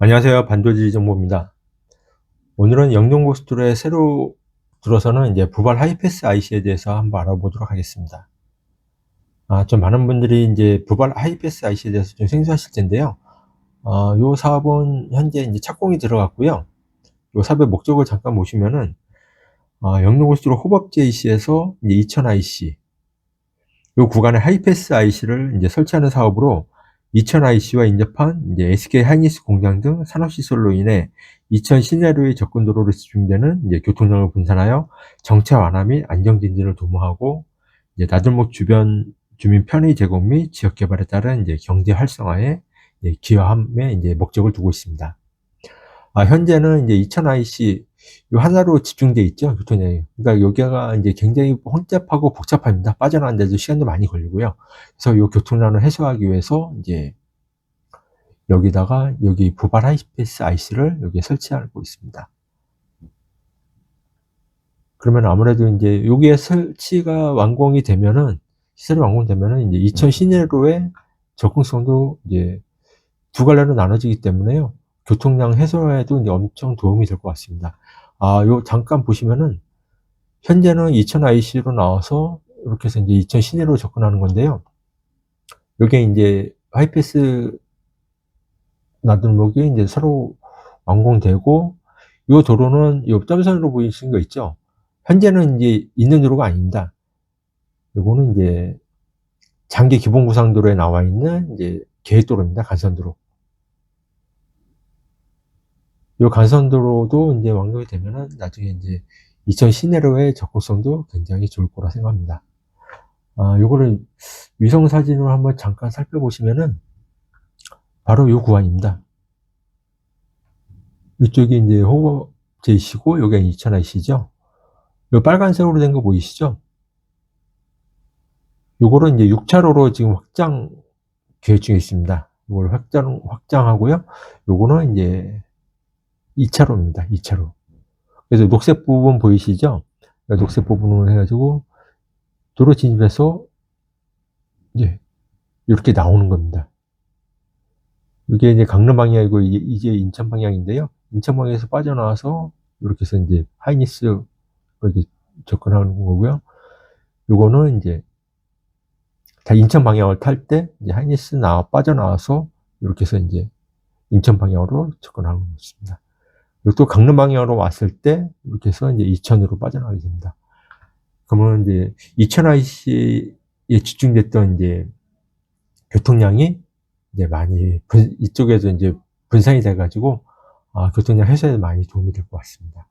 안녕하세요. 반도지 정보입니다. 오늘은 영동고속도로에 새로 들어서는 이제 부발 하이패스 IC에 대해서 한번 알아보도록 하겠습니다. 아, 좀 많은 분들이 이제 부발 하이패스 IC에 대해서 좀 생소하실 텐데요. 어, 요 사업은 현재 이제 착공이 들어갔고요. 요 사업의 목적을 잠깐 보시면은, 어, 영동고속도로 호법 JC에서 이제 2000 IC, 요 구간에 하이패스 IC를 이제 설치하는 사업으로 2000 IC와 인접한 이제 SK 하이니스 공장 등 산업시설로 인해 2000 시내로의 접근 도로로 집중되는 이제 교통량을 분산하여 정차 완화 및 안정 진진을 도모하고 이제 나들목 주변 주민 편의 제공 및 지역 개발에 따른 이제 경제 활성화에 이제 기여함에 이제 목적을 두고 있습니다. 아, 현재는 이제 2000 IC 요 하나로 집중돼 있죠 교통량이. 그러니까 여기가 이제 굉장히 혼잡하고 복잡합니다. 빠져나가는데도 시간도 많이 걸리고요. 그래서 요 교통량을 해소하기 위해서 이제 여기다가 여기 부발 하이패스 IC를 여기에 설치하고 있습니다. 그러면 아무래도 이제 여기에 설치가 완공이 되면은 시설이 완공되면은 이제 2000 시내로의 접근성도 이제 두 갈래로 나눠지기 때문에요. 교통량 해소에도 엄청 도움이 될 것 같습니다. 아, 요 잠깐 보시면은 현재는 2000 IC로 나와서 이렇게 해서 이제 2000 시내로 접근하는 건데요. 요게 이제 하이패스 나들목이 이제 새로 완공되고 요 도로는 요 점선으로 보이시는 거 있죠? 현재는 이제 있는 도로가 아닙니다. 요거는 이제 장기 기본 구상도로에 나와 있는 이제 계획도로입니다. 간선도로. 요 간선도로도 이제 완공이 되면은 나중에 이제 2000 시내로의 접근성도 굉장히 좋을 거라 생각합니다. 아, 요거를 위성 사진으로 한번 잠깐 살펴보시면은 바로 요 구간입니다. 이쪽이 이제 호거 제시고 여기가 2000 IC죠. 요 빨간색으로 된 거 보이시죠? 요거를 이제 6차로로 지금 확장 계획 중에 있습니다. 이걸 확장, 확장하고요. 요거는 이제 2차로입니다. 2차로. 그래서 녹색 부분 보이시죠? 녹색 부분을 해가지고 도로 진입해서 이제 이렇게 나오는 겁니다. 이게 이제 강릉 방향이고 이제 인천 방향인데요. 인천 방향에서 빠져나와서 이렇게 해서 이제 하이니스 이렇게 접근하는 거고요. 요거는 이제 다 인천 방향을 탈 때 이제 하이니스 나와 빠져나와서 이렇게 해서 이제 인천 방향으로 접근하는 것입니다. 또 강릉 방향으로 왔을 때 이렇게 해서 이제 이천으로 빠져나가게 됩니다. 그러면 이제 이천 IC에 집중됐던 이제 교통량이 이제 많이 분, 이쪽에서 이제 분산이 돼가지고 아, 교통량 해소에 많이 도움이 될 것 같습니다.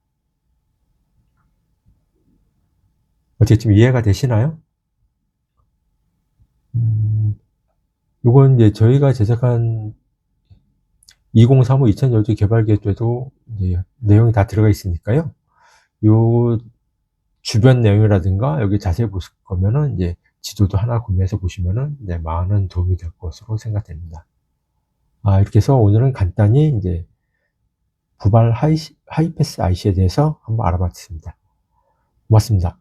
어떻게 좀 이해가 되시나요? 음, 이건 이제 저희가 제작한 2035 2000여주 개발 계획에도 이제 내용이 다 들어가 있으니까요. 요 주변 내용이라든가 여기 자세히 보실 거면은 이제 지도도 하나 구매해서 보시면은 네, 많은 도움이 될 것으로 생각됩니다. 아, 이렇게 해서 오늘은 간단히 이제 부발 하이, 하이패스 IC에 대해서 한번 알아봤습니다. 고맙습니다.